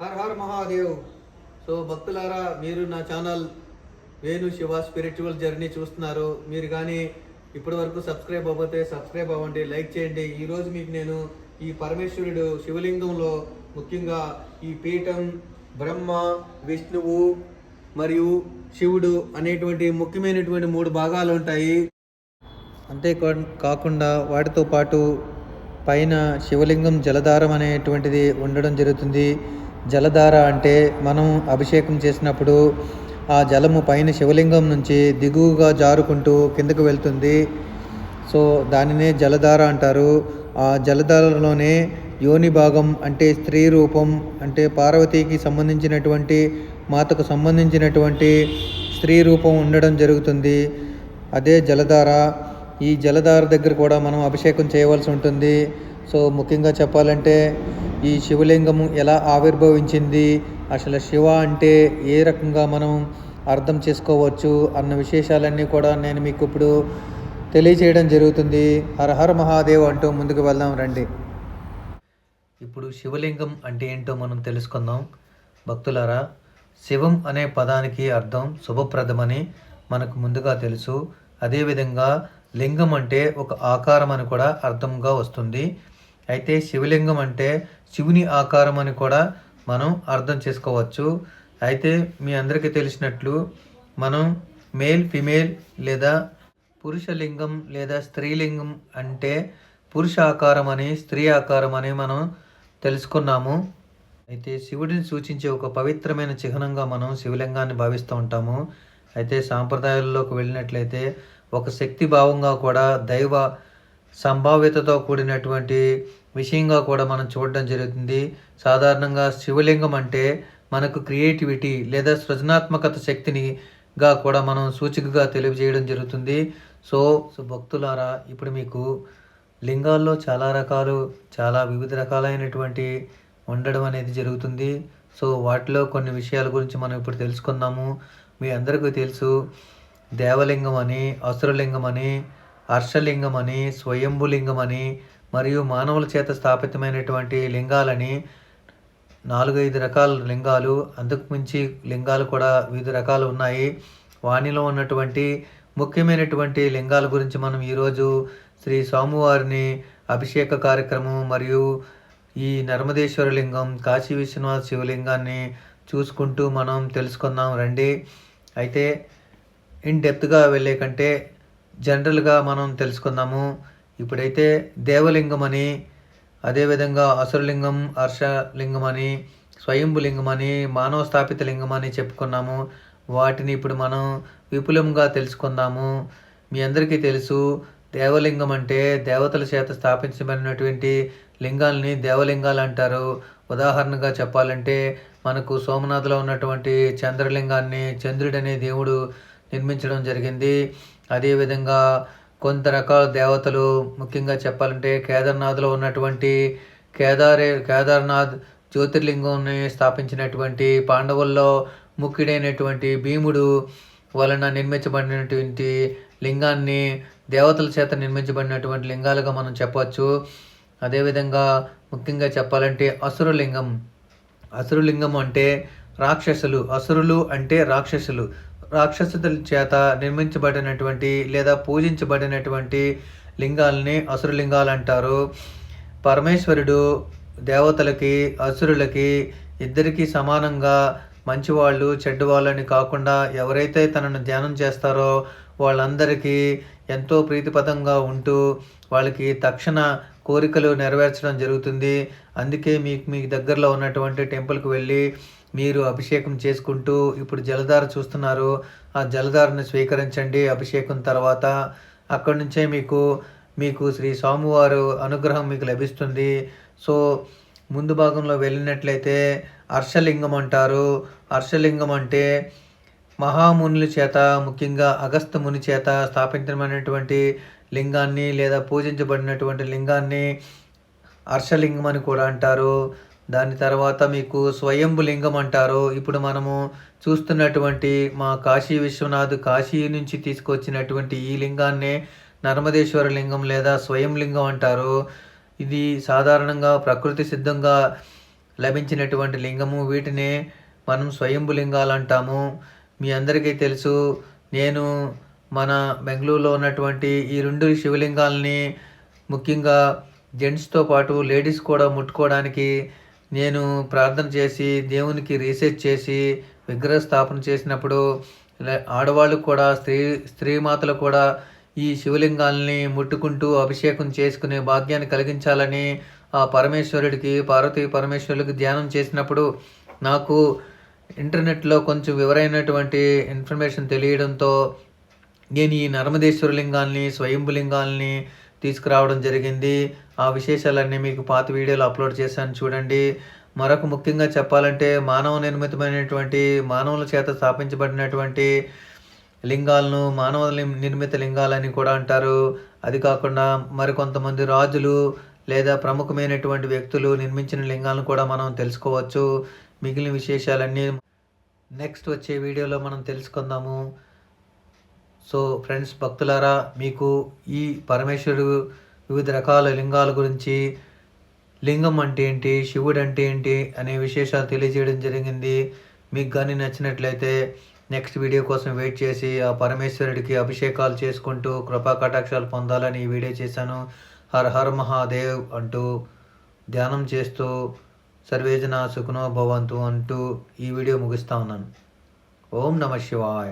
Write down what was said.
Her her Mahadev. So భక్తులారా మీరు నా channel Venu Shiva spiritual journey చూస్తున్నారు. మీరు కానీ ఇప్పటి వరకు సబ్స్క్రైబ్ అవ్వతే సబ్స్క్రైబ్ అవ్వండి లైక్ చేయండి. ఈ రోజు మీకు నేను ఈ పరమేశ్వరుడు శివలింగంలో ముఖ్యంగా ఈ పీఠం బ్రహ్మ విష్ణువు మరియు శివుడు అనేటువంటి ముఖ్యమైనటువంటి మూడు భాగాలు ఉంటాయి. అంతే కాకుండా వాటితో పాటు పైన శివలింగం జలధారం అనేటువంటిది ఉండడం జరుగుతుంది. జలధార అంటే మనం అభిషేకం చేసినప్పుడు ఆ జలము పైన శివలింగం నుంచి దిగువగా జారుకుంటూ కిందకు వెళ్తుంది. సో దానినే జలధార అంటారు. ఆ జలధారలోనే యోని భాగం అంటే స్త్రీ రూపం అంటే పార్వతీకి సంబంధించినటువంటి మాతకు సంబంధించినటువంటి స్త్రీ రూపం ఉండడం జరుగుతుంది. అదే జలధార. ఈ జలధార దగ్గర కూడా మనం అభిషేకం చేయవలసి ఉంటుంది. సో ముఖ్యంగా చెప్పాలంటే ఈ శివలింగము ఎలా ఆవిర్భవించింది అసలు శివ అంటే ఏ రకంగా మనం అర్థం చేసుకోవచ్చు అన్న విశేషాలన్నీ కూడా నేను మీకు ఇప్పుడు తెలియచేయడం జరుగుతుంది. హర హర మహాదేవ్ అంటూ ముందుకు వెళ్దాం రండి. ఇప్పుడు శివలింగం అంటే ఏంటో మనం తెలుసుకుందాం. భక్తులారా శివం అనే పదానికి అర్థం శుభప్రదమని మనకు ముందుగా తెలుసు. అదేవిధంగా లింగం అంటే ఒక ఆకారం అని కూడా అర్థంగా వస్తుంది. అయితే శివలింగం అంటే శివుని ఆకారం అని కూడా మనం అర్థం చేసుకోవచ్చు. అయితే మీ అందరికీ తెలిసినట్లు మనం మేల్ ఫిమేల్ లేదా పురుషలింగం లేదా స్త్రీలింగం అంటే పురుష ఆకారం అని స్త్రీ ఆకారం అని మనం తెలుసుకున్నాము. అయితే శివుడిని సూచించే ఒక పవిత్రమైన చిహ్నంగా మనం శివలింగాన్ని భావిస్తూ ఉంటాము. అయితే సాంప్రదాయాల్లోకి వెళ్ళినట్లయితే ఒక శక్తి భావంగా కూడా దైవ సంభావ్యతతో కూడినటువంటి విషయంగా కూడా మనం చూడడం జరుగుతుంది. సాధారణంగా శివలింగం అంటే మనకు క్రియేటివిటీ లేదా సృజనాత్మకత శక్తినిగా కూడా మనం సూచికగా తెలియజేయడం జరుగుతుంది. సో సో భక్తులారా ఇప్పుడు మీకు లింగాల్లో చాలా రకాలు చాలా వివిధ రకాలైనటువంటి ఉండడం అనేది జరుగుతుంది. సో వాటిలో కొన్ని విషయాల గురించి మనం ఇప్పుడు తెలుసుకుందాము. మీ అందరికీ తెలుసు దేవలింగం అని అసురలింగం అని హర్షలింగం అని స్వయంభులింగం అని మరియు మానవుల చేత స్థాపితమైనటువంటి లింగాలని నాలుగైదు రకాల లింగాలు అందుకు మించి లింగాలు కూడా వివిధ రకాలు ఉన్నాయి. వాణిలో ఉన్నటువంటి ముఖ్యమైనటువంటి లింగాల గురించి మనం ఈరోజు శ్రీ స్వామివారిని అభిషేక కార్యక్రమం మరియు ఈ నర్మదేశ్వర లింగం కాశీ విశ్వనాథ్ శివలింగాన్ని చూసుకుంటూ మనం తెలుసుకుందాం రండి. అయితే ఇన్ డెప్త్గా వెళ్ళే కంటే జనరల్గా మనం తెలుసుకుందాము. ఇప్పుడైతే దేవలింగం అని అదేవిధంగా అసురలింగం హర్షలింగం అని స్వయంభులింగం అని మానవ స్థాపిత లింగం అని చెప్పుకున్నాము. వాటిని ఇప్పుడు మనం విపులంగా తెలుసుకుందాము. మీ అందరికీ తెలుసు దేవలింగం అంటే దేవతల చేత స్థాపించబడినటువంటి లింగాల్ని దేవలింగాలు అంటారు. ఉదాహరణగా చెప్పాలంటే మనకు సోమనాథ్లో ఉన్నటువంటి చంద్రలింగాన్ని చంద్రుడనే దేవుడు నిర్మించడం జరిగింది. అదేవిధంగా కొంత రకాల దేవతలు ముఖ్యంగా చెప్పాలంటే కేదార్నాథ్లో ఉన్నటువంటి కేదారే కేదార్నాథ్ జ్యోతిర్లింగంని స్థాపించినటువంటి పాండవుల్లో ముఖ్యుడైనటువంటి భీముడు వలన నిర్మించబడినటువంటి లింగాన్ని దేవతల చేత నిర్మించబడినటువంటి లింగాలుగా మనం చెప్పవచ్చు. అదేవిధంగా ముఖ్యంగా చెప్పాలంటే అసురలింగం. అసురలింగం అంటే రాక్షసులు. అసురులు అంటే రాక్షసులు. రాక్షసుల చేత నిర్మించబడినటువంటి లేదా పూజించబడినటువంటి లింగాలని అసురలింగాలు అంటారు. పరమేశ్వరుడు దేవతలకి అసురులకి ఇద్దరికీ సమానంగా మంచివాళ్ళు చెడ్డవాళ్ళని కాకుండా ఎవరైతే తనను ధ్యానం చేస్తారో వాళ్ళందరికీ ఎంతో ప్రీతిపదంగా ఉంటూ వాళ్ళకి తక్షణ కోరికలు నెరవేర్చడం జరుగుతుంది. అందుకే మీకు మీ దగ్గరలో ఉన్నటువంటి టెంపుల్కి వెళ్ళి మీరు అభిషేకం చేసుకుంటూ ఇప్పుడు జలధార చూస్తున్నారు. ఆ జలధారను స్వీకరించండి. అభిషేకం తర్వాత అక్కడి నుంచే మీకు మీకు శ్రీ స్వామివారు అనుగ్రహం మీకు లభిస్తుంది. సో ముందు భాగంలో వెళ్ళినట్లయితే హర్షలింగం అంటారు. హర్షలింగం అంటే మహామునుల చేత ముఖ్యంగా అగస్త ముని చేత స్థాపించబడినటువంటి లింగాన్ని లేదా పూజించబడినటువంటి లింగాన్ని హర్షలింగం అని కూడా అంటారు. దాని తర్వాత మీకు స్వయంభు లింగం అంటారు ఇప్పుడు మనము చూస్తున్నటువంటి మా కాశీ విశ్వనాథ్ కాశీ నుంచి తీసుకొచ్చినటువంటి ఈ లింగాన్నే నర్మదేశ్వర లింగం లేదా స్వయం లింగం అంటారు. ఇది సాధారణంగా ప్రకృతి సిద్ధంగా లభించినటువంటి లింగము. వీటినే మనం స్వయంభు లింగాలు అంటాము. మీ అందరికీ తెలుసు నేను మన బెంగళూరులో ఉన్నటువంటి ఈ రెండు శివలింగాలని ముఖ్యంగా జెంట్స్తో పాటు లేడీస్ కూడా ముట్టుకోవడానికి నేను ప్రార్థన చేసి దేవునికి రీసెర్చ్ చేసి విగ్రహ స్థాపన చేసినప్పుడు ఆడవాళ్ళు కూడా స్త్రీ స్త్రీ మాతలు కూడా ఈ శివలింగాల్ని ముట్టుకుంటూ అభిషేకం చేసుకునే భాగ్యాన్ని కలిగించాలని ఆ పరమేశ్వరుడికి పార్వతీ పరమేశ్వరుడికి ధ్యానం చేసినప్పుడు నాకు ఇంటర్నెట్లో కొంచెం వివరైనటువంటి ఇన్ఫర్మేషన్ తెలియడంతో నేను ఈ నర్మదేశ్వర లింగాల్ని స్వయంభు లింగాల్ని తీసుకురావడం జరిగింది. ఆ విశేషాలన్నీ మీకు పాత వీడియోలు అప్లోడ్ చేశాను చూడండి. మరొక ముఖ్యంగా చెప్పాలంటే మానవ నిర్మితమైనటువంటి మానవుల చేత స్థాపించబడినటువంటి లింగాలను మానవ లిం- నిర్మిత లింగాలని కూడా అంటారు. అది కాకుండా మరికొంతమంది రాజులు లేదా ప్రముఖమైనటువంటి వ్యక్తులు నిర్మించిన లింగాలను కూడా మనం తెలుసుకోవచ్చు. మిగిలిన విశేషాలన్నీ నెక్స్ట్ వచ్చే వీడియోలో మనం తెలుసుకుందాము. సో ఫ్రెండ్స్ భక్తులారా మీకు ఈ పరమేశ్వరుడు వివిధ రకాల లింగాల గురించి లింగం అంటే ఏంటి శివుడు అంటే ఏంటి అనే విశేషాలు తెలియజేయడం జరిగింది. మీకు కానీ నచ్చినట్లయితే నెక్స్ట్ వీడియో కోసం వెయిట్ చేసి ఆ పరమేశ్వరుడికి అభిషేకాలు చేసుకుంటూ కృపా కటాక్షాలు పొందాలని ఈ వీడియో చేశాను. హర్ హర్ మహాదేవ్ అంటూ ధ్యానం చేస్తూ సర్వేజన సుఖనో భవంతు అంటూ ఈ వీడియో ముగిస్తా ఉన్నాను. ఓం నమ శివాయ.